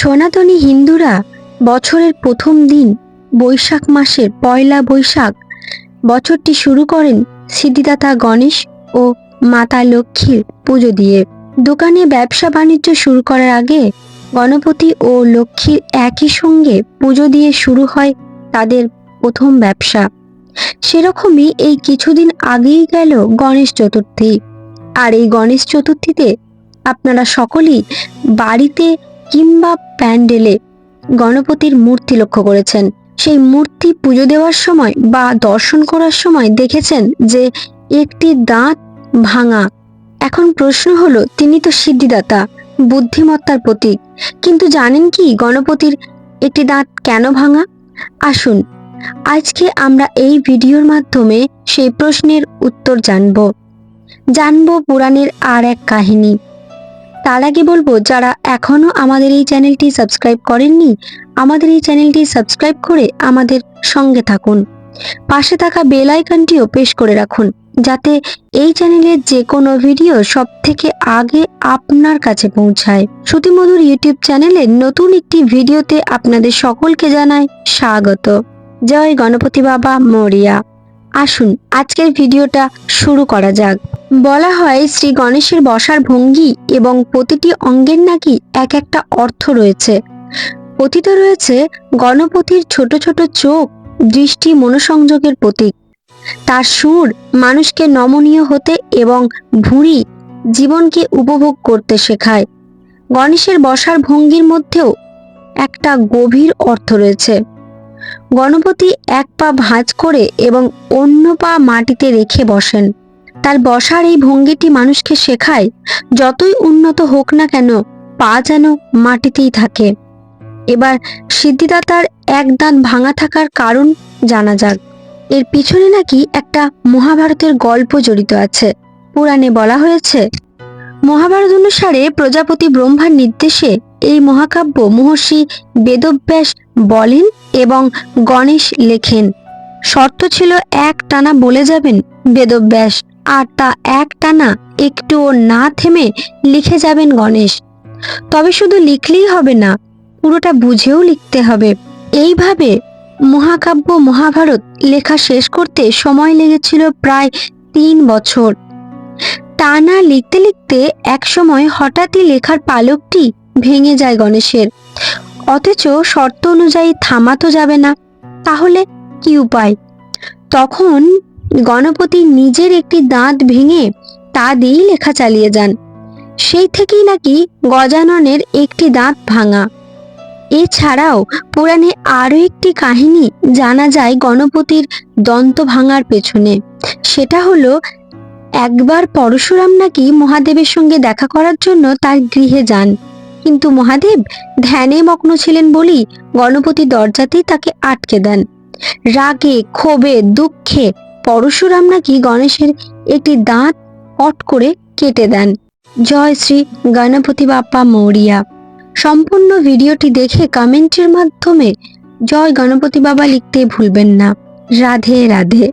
সনাতনী হিন্দুরা বছরের প্রথম দিন বৈশাখ মাসের পয়লা বৈশাখ বছরটি শুরু করেন সিদ্ধিদাতা গণেশ ও মাতা লক্ষ্মীর পুজো দিয়ে। দোকানে ব্যবসা বাণিজ্য শুরু করার আগে গণপতি ও লক্ষ্মীর একই সঙ্গে পুজো দিয়ে শুরু হয় তাদের প্রথম ব্যবসা। সেরকমই এই কিছুদিন আগেই গেল গণেশ চতুর্থী। আর এই গণেশ চতুর্থীতে আপনারা সকলেই বাড়িতে কিংবা প্যান্ডেলে গণপতির মূর্তি লক্ষ্য করেছেন। সেই মূর্তি পুজো দেওয়ার সময় বা দর্শন করার সময় দেখেছেন যে একটি দাঁত ভাঙা। এখন প্রশ্ন হলো, তিনি তো সিদ্ধিদাতা, বুদ্ধিমত্তার প্রতীক। কিন্তু জানেন কি গণপতির একটি দাঁত কেন ভাঙা? আসুন, আজকে আমরা এই ভিডিওর মাধ্যমে সেই প্রশ্নের উত্তর জানব। জানব পুরাণের আর এক কাহিনী। তার আগে বলব, যারা এখনও আমাদের এই চ্যানেলটি সাবস্ক্রাইব করেননি, আমাদের এই চ্যানেলটি সাবস্ক্রাইব করে আমাদের সঙ্গে থাকুন। পাশে থাকা বেল আইকনটিও পেশ করে রাখুন, যাতে এই চ্যানেলের যে কোনো ভিডিও সব থেকে আগে আপনার কাছে পৌঁছায়। শ্রুতিমধুর ইউটিউব চ্যানেলে নতুন একটি ভিডিওতে আপনাদের সকলকে জানাই স্বাগত। জয় গণপতি বাবা মরিয়া। আসুন, আজকের ভিডিওটা শুরু করা যাক। বলা হয় শ্রী গণেশের বসার ভঙ্গি এবং প্রতিটি অঙ্গের নাকি এক একটা অর্থ রয়েছে। কথিত রয়েছে, গণপতির ছোট ছোট চোখ দৃষ্টি মনোসংযোগের প্রতীক। তার সুর মানুষকে নমনীয় হতে এবং ভুঁড়ি জীবনকে উপভোগ করতে শেখায়। গণেশের বসার ভঙ্গির মধ্যেও একটা গভীর অর্থ রয়েছে। গণপতি এক পা ভাঁজ করে এবং অন্য পা মাটিতে রেখে বসেন। তার বসার এই ভঙ্গিটি মানুষকে শেখায়, যতই উন্নত হোক না কেন, পা যেন মাটিতেই থাকে। এবার সিদ্ধিদাতার এক দাঁত ভাঙা থাকার কারণ জানা যাক। এর পিছনে নাকি একটা মহাভারতের গল্প জড়িত আছে। পুরাণে বলা হয়েছে, মহাভারত অনুসারে প্রজাপতি ব্রহ্মার নির্দেশে এই মহাকাব্য মহর্ষি বেদব্যাস বলেন এবং গণেশ লেখেন। শর্ত ছিল এক টানা বলে যাবেন বেদব্যাস। আর তা এক টানা একটুও না থেমে লিখে যাবেন গণেশ। তবে শুধু লিখলেই হবে না, পুরোটা বুঝেও লিখতে হবে। এইভাবে মহাকাব্য, মহাভারত লেখা শেষ করতে সময় লেগেছিল প্রায় তিন বছর। টানা লিখতে লিখতে একসময় হঠাৎই লেখার পালকটি ভেঙে যায় গণেশের। অথচ শর্ত অনুযায়ী থামাতো যাবে না, তাহলে কি উপায়? তখন গণপতি নিজের একটি দাঁত ভেঙে তা দিয়েই লেখা চালিয়ে যান। সেই থেকেই নাকি গজাননের একটি দাঁত ভাঙা। এছাড়াও পুরাণে আরও একটি কাহিনী জানা যায় গণপতির দন্ত ভাঙার পেছনে। সেটা হলো, একবার পরশুরাম নাকি মহাদেবের সঙ্গে দেখা করার জন্য তার গৃহে যান। কিন্তু মহাদেব ধ্যানে মগ্ন ছিলেন বলেই গণপতি দরজাতেই তাকে আটকে দেন। রাগে, ক্ষোভে, দুঃখে পরশুরাম নাকি গণেশের একটি দাঁত কট করে কেটে দেন। জয় শ্রী গণপতি বাপ্পা মৌরিয়া। সম্পূর্ণ ভিডিওটি দেখে কমেন্টের মাধ্যমে জয় গণপতি বাবা লিখতে ভুলবেন না। রাধে রাধে।